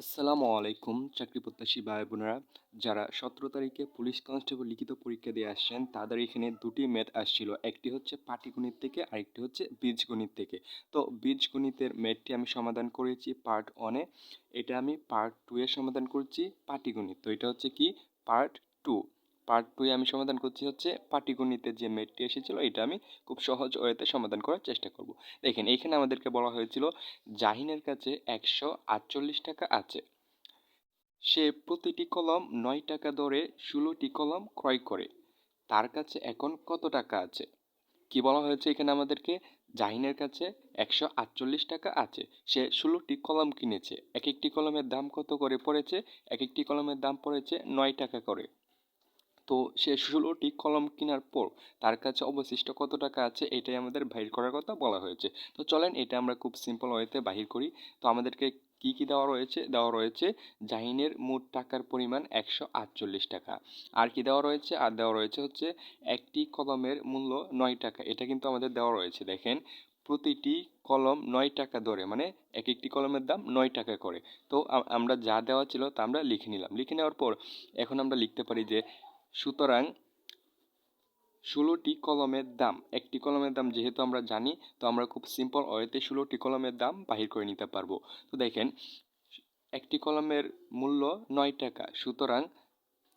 আসসালামু আলাইকুম, চাকরি প্রত্যাশী ভাই বোনেরা যারা সতেরো তারিখে পুলিশ কনস্টেবল লিখিত পরীক্ষা দিয়ে আসছেন, তাদের এখানে দুটি ম্যাথ আসছিল। একটি হচ্ছে পাটিগণিত থেকে, আরেকটি হচ্ছে বীজগণিত থেকে। তো বীজগণিতের ম্যাথটি আমি সমাধান করেছি পার্ট ওয়ানে এটা আমি পার্ট টু এর সমাধান করছি পাটিগণিত। তো এটা হচ্ছে কি? পার্ট টু পার্ট টুয়ে আমি সমাধান করছি হচ্ছে পাটিগণিতের যে মেটটি এসেছিল, এটা আমি খুব সহজ ওয়েতে সমাধান করার চেষ্টা করব। দেখেন এখানে আমাদেরকে বলা হয়েছিল, জাহিনের কাছে একশো আটচল্লিশ টাকা আছে। সে প্রতিটি কলম নয় টাকা দরে ষোলোটি কলম ক্রয় করে। তার কাছে এখন কত টাকা আছে? কি বলা হয়েছে এখানে আমাদেরকে? জাহিনের কাছে একশো আটচল্লিশ টাকা আছে। সে ষোলোটি কলম কিনেছে। এক একটি কলমের দাম কত করে পড়েছে? এক একটি কলমের দাম পড়েছে নয় টাকা করে। তো সে ষোলোটি কলম কেনার পর তার কাছে অবশিষ্ট কত টাকা আছে এটাই আমাদের বাহির করার কথা বলা হয়েছে। তো চলেন এটা আমরা খুব সিম্পল ওয়েতে বাহির করি। তো আমাদেরকে কি কি দেওয়া রয়েছে? দেওয়া রয়েছে জাহিনের মোট টাকার পরিমাণ একশো আটচল্লিশ টাকা। আর কি দেওয়া রয়েছে? আর দেওয়া রয়েছে হচ্ছে একটি কলমের মূল্য নয় টাকা। এটা কিন্তু আমাদের দেওয়া রয়েছে, দেখেন। প্রতিটি কলম নয় টাকা ধরে মানে এক একটি কলমের দাম নয় টাকা করে। তো আমরা যা দেওয়া ছিল তা আমরা লিখে নিলাম। লিখে নেওয়ার পর এখন আমরা লিখতে পারি যে সুতরাং ষোলোটি কলমের দাম, একটি কলমের দাম যেহেতু আমরা জানি, তো আমরা খুব সিম্পল ওয়েতে ষোলোটি কলমের দাম বাহির করে নিতে পারব। তো দেখেন, একটি কলমের মূল্য নয় টাকা, সুতরাং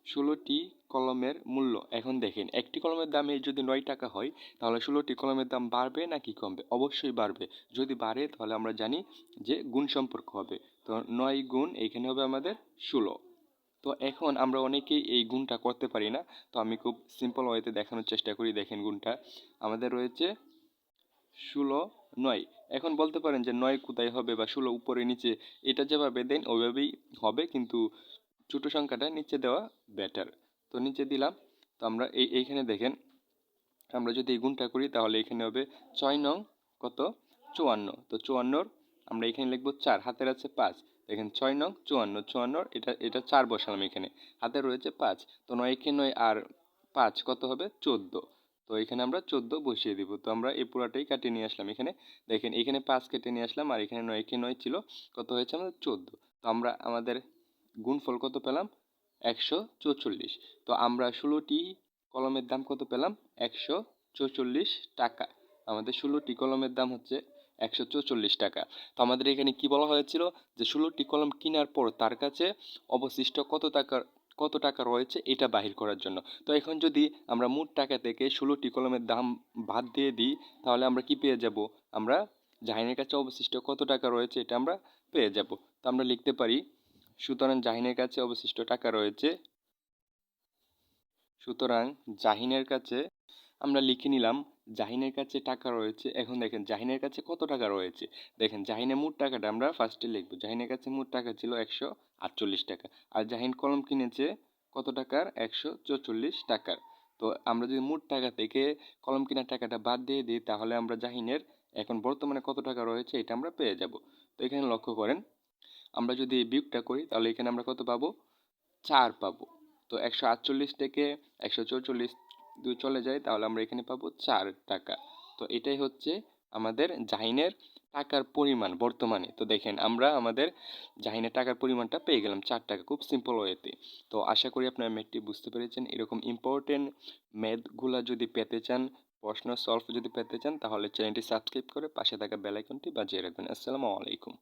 ষোলোটি কলমের মূল্য। এখন দেখেন, একটি কলমের দামে যদি নয় টাকা হয়, তাহলে ষোলোটি কলমের দাম বাড়বে নাকি কমবে? অবশ্যই বাড়বে। যদি বাড়ে, তাহলে আমরা জানি যে গুণ সম্পর্ক হবে। তো নয় গুণ এইখানে হবে আমাদের ষোলো। তো এখন আমরা অনেকেই এই গুণটা করতে পারি না। তো আমি খুব সিম্পল ওয়েতে দেখানোর চেষ্টা করি, দেখেন গুণটা। আমাদের রয়েছে ষোলো, নয়। এখন বলতে পারেন যে নয় কোথায় হবে বা ষোলো উপরে, নিচে, এটা যেভাবে দেন, ওইভাবেই হবে, কিন্তু ছোটো সংখ্যাটা নিচে দেওয়া বেটার তো নিচে দিলাম। তো আমরা এই, এইখানে দেখেন, আমরা যদি এই গুণটা করি, তাহলে এখানে হবে ছয় নং কত? চুয়ান্ন। তো চুয়ান্নর, আমরা এখানে লিখব চার, হাতের আছে পাঁচ। দেখেন ছয় নং, চুয়ান্ন চুয়ান্নর এটা এটা চার বসালাম এখানে। হাতে রয়েছে পাঁচ, তো নয় একে নয় আর পাঁচ কত হবে? চোদ্দ। তো এখানে আমরা চোদ্দ বসিয়ে দিব। তো আমরা এই পুরাটাই কাটিয়ে নিয়ে আসলাম এখানে। দেখেন এখানে পাঁচ কেটে নিয়ে আসলাম আর এখানে নয় একে নয় ছিল। কত হয়েছে আমাদের? চোদ্দ। তো আমরা আমাদের গুণফল কত পেলাম? একশো চৌচল্লিশ। তো আমরা ষোলোটি কলমের দাম কত পেলাম? একশো চৌচল্লিশ টাকা। আমাদের ষোলোটি কলমের দাম হচ্ছে একশো চৌচল্লিশ টাকা। তো আমাদের এখানে কি বলা হয়েছিল? যে ষোলোটি কলম কেনার পর তার কাছে অবশিষ্ট কত টাকার, কত টাকা রয়েছে এটা বাহির করার জন্য। তো এখন যদি আমরা মোট টাকা থেকে ষোলোটি কলমের দাম বাদ দিয়ে দিই, তাহলে আমরা কি পেয়ে যাব? আমরা জাহিনের কাছে অবশিষ্ট কত টাকা রয়েছে এটা আমরা পেয়ে যাব। তো আমরা লিখতে পারি, সুতরাং জাহিনের কাছে অবশিষ্ট টাকা রয়েছে, সুতরাং জাহিনের কাছে আমরা লিখে নিলাম জাহিনের কাছে টাকা রয়েছে, এখন দেখেন জাহিনের কাছে কত টাকা রয়েছে? দেখেন জাহিনের মোট টাকাটা আমরা ফার্স্টে লিখব। জাহিনের কাছে মোট টাকা ছিল একশো আটচল্লিশ টাকা। আর জাহিন কলম কিনেছে কত টাকার? একশো চৌচল্লিশ টাকার। তো আমরা যদি মোট টাকা থেকে কলম কেনার টাকাটা বাদ দিয়ে দিই, তাহলে আমরা জাহিনের এখন বর্তমানে কত টাকা রয়েছে এটা আমরা পেয়ে যাব। তো এখানে লক্ষ্য করেন, আমরা যদি বিয়োগটা করি, তাহলে এখানে আমরা কত পাবো? চার পাবো। তো একশো আটচল্লিশ থেকে একশো চৌচল্লিশ দুই চলে যায়, তাহলে আমরা এখানে পাবো চার টাকা। তো এটাই হচ্ছে আমাদের জাহিনের টাকার পরিমাণ বর্তমানে। তো দেখেন, আমরা আমাদের জাহিনের টাকার পরিমাণটা পেয়ে গেলাম চার টাকা, খুব সিম্পল ওয়েতে তো। আশা করি আপনারা ম্যাথটি বুঝতে পেরেছেন। এরকম ইম্পর্টেন্ট ম্যাথগুলো যদি পেতে চান, প্রশ্ন সলভ যদি পেতে চান, তাহলে চ্যানেলটি সাবস্ক্রাইব করে পাশে থাকা বেলাইকনটি বাজিয়ে রাখবেন। আসসালামু আলাইকুম।